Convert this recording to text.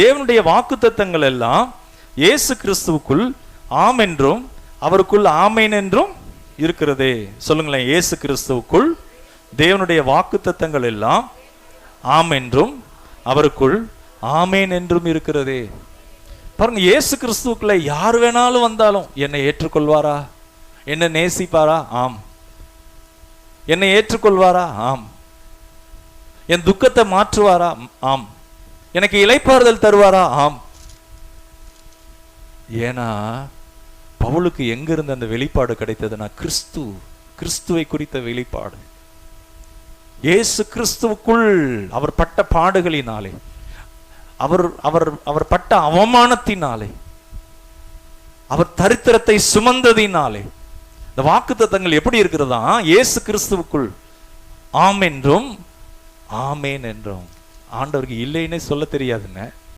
தேவனுடைய வாக்கு தத்தங்கள் எல்லாம் இயேசு கிறிஸ்துவுக்குள் ஆம் என்றும் அவருக்குள் ஆமேன் என்றும் இருக்கிறதே. சொல்லுங்களேன் இயேசு கிறிஸ்துவுக்குள் தேவனுடைய வாக்கு தத்தங்கள் எல்லாம் ஆம் என்றும் அவருக்குள் ஆமேன் என்றும் இருக்கிறதே. பாருங்க இயேசு கிறிஸ்துவுக்குள்ள யார் வேணாலும் வந்தாலும் என்னை ஏற்றுக்கொள்வாரா? என்னை நேசிப்பாரா? ஆம். என்னை ஏற்றுக்கொள்வாரா? ஆம். என் துக்கத்தை மாற்றுவாரா? ஆம். எனக்கு இளைப்பாறுதல் தருவாரா? ஆம். ஏன்னா பவுலுக்கு எங்கிருந்து அந்த வெளிப்பாடு கிடைத்ததுன்னா கிறிஸ்து கிறிஸ்துவை குறித்த வெளிப்பாடு. இயேசு கிறிஸ்துவுக்குள் அவர் பட்ட பாடுகளினாலே அவர் அவர் அவர் பட்ட அவமானத்தினாலே அவர் தரித்திரத்தை சுமந்ததினாலே இந்த வாக்குத்தத்தங்கள் எப்படி இருக்கிறதா? இயேசு கிறிஸ்துவுக்குள். ஆம் என்றும் ஆமேன் என்றும். ஆண்டவருக்கு இல்லைன்னே சொல்ல தெரியாதுன்னு